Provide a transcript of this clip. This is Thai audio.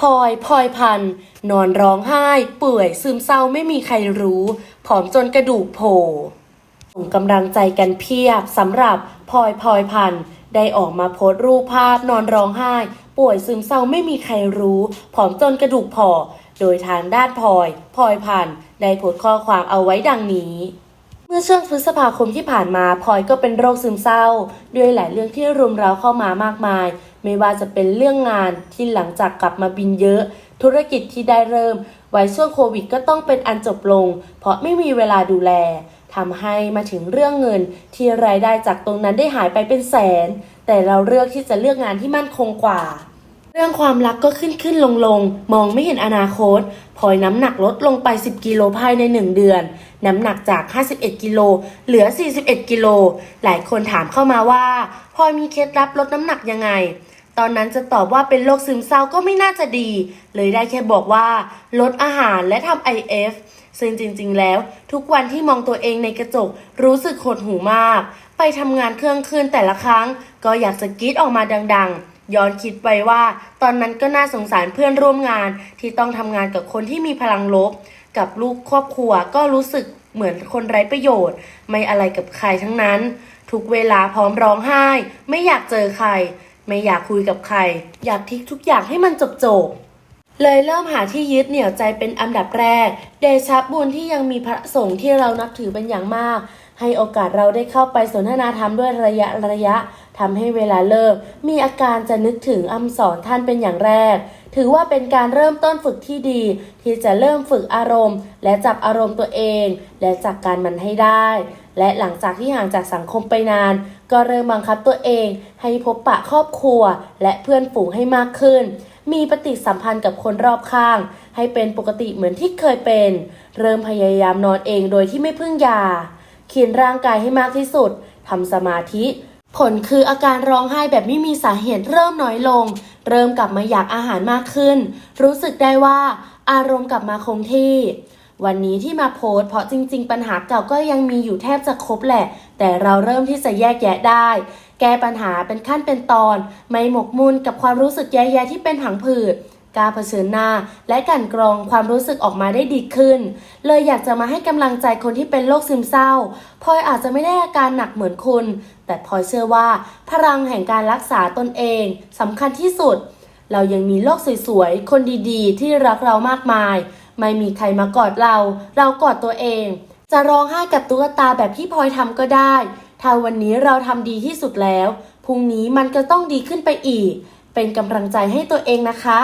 พลอยพลอยพันธ์นอนร้องไห้ เปื่อย ซึมเศร้าไม่มีใครรู้ผอมจนกระดูกโผล่ส่งกำลังใจกันเพียบสำหรับพลอยพลอยพันธ์ได้ออกมาโพสต์รูปภาพนอนร้องไห้ ป่วยซึมเศร้าไม่มีใครรู้ผอมจนกระดูกผอโดยทางด้านพลอยพลอยพันธ์ได้โพสต์ข้อความเอาไว้ดังนี้เมื่อช่วงพฤษภาคมที่ผ่านมาพลอยก็เป็นโรคซึมเศร้า ด้วยหลายเรื่องที่รุมเร้าเข้ามามากมาย ไม่ว่าจะเป็นเรื่องงานที่หลังจากกลับมาบินเยอะ ธุรกิจที่ได้เริ่ม ไว้ช่วงโควิดก็ต้องเป็นอันจบลง เพราะไม่มีเวลาดูแลทำให้มาถึงเรื่องเงินที่รายได้จากตรงนั้นได้หายไปเป็นแสน แต่เราเลือกที่จะเลือกงานที่มั่นคงกว่า เรื่องความรักก็ขึ้นขึ้นลงลงมองไม่เห็นอนาคตพลอยน้ำหนักลดลงไป 10 กิโลภายใน 1 เดือน น้ำหนักจาก 51 กิโลเหลือ 41 กิโล หลายคนถามเข้ามาว่าพลอยมีเคล็ดลับลดน้ำหนักยังไง ตอนนั้นจะตอบว่าเป็นโรคซึมเศร้าก็ไม่น่าจะดี เลยได้แค่บอกว่า ลดอาหารและทำ IF ซึ่งจริงๆ แล้ว ทุกวันที่มองตัวเองในกระจกรู้สึกหดหูมาก ไปทำงานเครื่องคืนแต่ละครั้ง ก็อยากจะกรีดออกมาดังๆ ย้อนคิดไปว่า ตอนนั้นก็น่าสงสารเพื่อนร่วมงานที่ต้องทำงานกับคนที่มีพลังลบ กับลูกครอบครัวก็รู้สึกเหมือนคนไร้ประโยชน์ ไม่อะไรกับใครทั้งนั้น ทุกเวลาพร้อมร้องไห้ ไม่อยากเจอใคร ไม่อยากคุยกับใคร อยากทิ้งทุกอย่างให้มันจบจบๆเลยเริ่มหาที่ยึดเหนี่ยวใจเป็นอันดับแรก เดชะบุญที่ยังมีพระสงฆ์ที่เรานับถือเป็นอย่างมาก ให้โอกาสเราได้เข้าไปสนทนาธรรมด้วยระยะระยะทำให้เวลาเลิก มีอาการจะนึกถึงอำสอนท่านเป็นอย่างแรก ถือว่าเป็นการเริ่มต้นฝึกที่ดี ที่จะเริ่มฝึกอารมณ์ และจับอารมณ์ตัวเอง และจัดการมันให้ได้ และหลังจากที่ห่างจากสังคมไปนาน ก็เริ่มบังคับตัวเอง ให้พบปะครอบครัว และเพื่อนฝูงให้มากขึ้น มีปฏิสัมพันธ์กับคนรอบข้าง ให้เป็นปกติเหมือนที่เคยเป็น เริ่มพยายามนอนเองโดยที่ไม่พึ่งยา เขียนร่างกายให้มากที่สุดทำสมาธิ ผลคืออาการร้องไห้แบบไม่มีสาเหตุเริ่มน้อยลง เริ่มกลับมาอยากอาหารมากขึ้น รู้สึกได้ว่าอารมณ์กลับมาคงที่ วันนี้ที่มาโพสเพราะจริง ๆ ปัญหาเก่าก็ยังมีอยู่แทบจะครบแหละ แต่เราเริ่มที่จะแยกแยะได้ แก้ปัญหาเป็นขั้นเป็นตอน ไม่หมกมุ่นกับความรู้สึกแย่ๆที่เป็นผังผืด กล้ารเผชิญหน้า และกันกรองความรู้สึกออกมาได้ดีขึ้น เลยอยากจะมาให้กำลังใจคนที่เป็นโรคซึมเศร้าพลอยอาจจะไม่ได้อาการหนักเหมือนคุณ แต่พลอยเชื่อว่า พลังแห่งการรักษาตนเองสำคัญที่สุด เรายังมีโลกสวยๆ คนดีๆ ที่รักเรามากมาย ไม่มีใครมากอดเรา เรากอดตัวเอง จะร้องไห้กับตุ๊กตาแบบที่พลอยทำก็ได้ ถ้าวันนี้เราทำดีที่สุดแล้ว พรุ่งนี้มันก็ต้องดีขึ้นไปอีก เป็นกำลังใจให้ตัวเองนะคะ